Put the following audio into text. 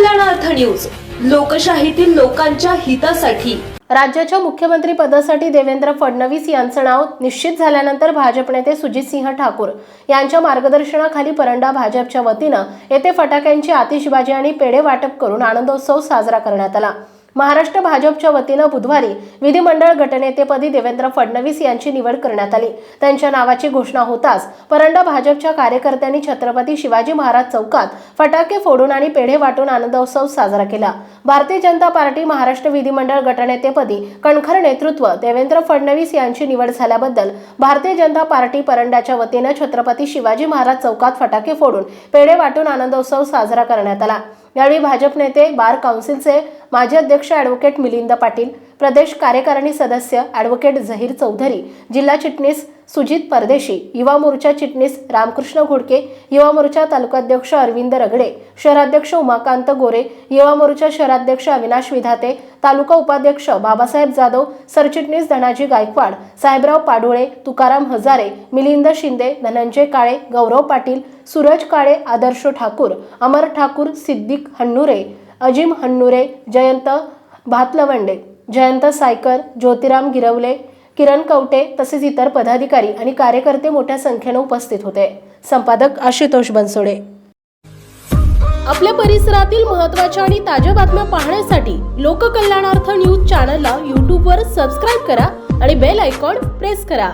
News. लोकशाहीतील लोकांच्या हितासाठी. राज्याच्या मुख्यमंत्री पदासाठी देवेंद्र फडणवीस यांचं नाव निश्चित झाल्यानंतर भाजप नेते सुजितसिंह ठाकूर यांच्या मार्गदर्शनाखाली परंडा भाजपच्या वतीनं येथे फटाक्यांची आतिषबाजी आणि पेढे वाटप करून आनंदोत्सव साजरा करण्यात आला. महाराष्ट्र भाजपच्या वतीनं बुधवारी विधिमंडळ गटनेतेपदी देवेंद्र फडणवीस यांची निवड करण्यात आली. त्यांच्या नावाची घोषणा होताच परंडा भाजपच्या कार्यकर्त्यांनी छत्रपती शिवाजी महाराज चौकात फटाके फोडून आणि पेढे वाटून आनंदोत्सव साजरा केला. भारतीय जनता पार्टी महाराष्ट्र विधिमंडळ गटनेतेपदी कणखर नेतृत्व देवेंद्र फडणवीस यांची निवड झाल्याबद्दल भारतीय जनता पार्टी परंडाच्या वतीनं छत्रपती शिवाजी महाराज चौकात फटाके फोडून पेढे वाटून आनंदोत्सव साजरा करण्यात आला. यावेळी भाजप नेते बार काउन्सिलचे माजी अध्यक्ष ॲडव्होकेट मिलिंद पाटील प्रदेश कार्यकारिणी सदस्य ॲडव्होकेट झहीर चौधरी जिल्हा चिटणीस सुजित परदेशी युवा मोर्चा चिटणीस रामकृष्ण घोडके युवा मोर्चा तालुकाध्यक्ष अरविंद रगडे शहराध्यक्ष उमाकांत गोरे युवा मोर्चा शहराध्यक्ष अविनाश विधाते तालुका उपाध्यक्ष बाबासाहेब जाधव सरचिटणीस धनाजी गायकवाड साहेबराव पाडोळे तुकाराम हजारे मिलिंद शिंदे धनंजय काळे गौरव पाटील सूरज काळे आदर्श ठाकूर अमर ठाकूर सिद्दीक हन्नुरे अजिम हन्नुरे जयंत भातलवंडे. जयंत सायकर ज्योतिराम गिरवले किरण कवटे तसेच इतर पदाधिकारी आणि कार्यकर्ते मोठ्या संख्येने उपस्थित होते. संपादक आशुतोष बनसोडे. आपल्या परिसरातील महत्त्वाच्या आणि ताज्या बातम्या पाहण्यासाठी लोककल्याणार्थ न्यूज चॅनलला यूट्यूबवर सबस्क्राईब करा आणि बेल आयकॉन प्रेस करा.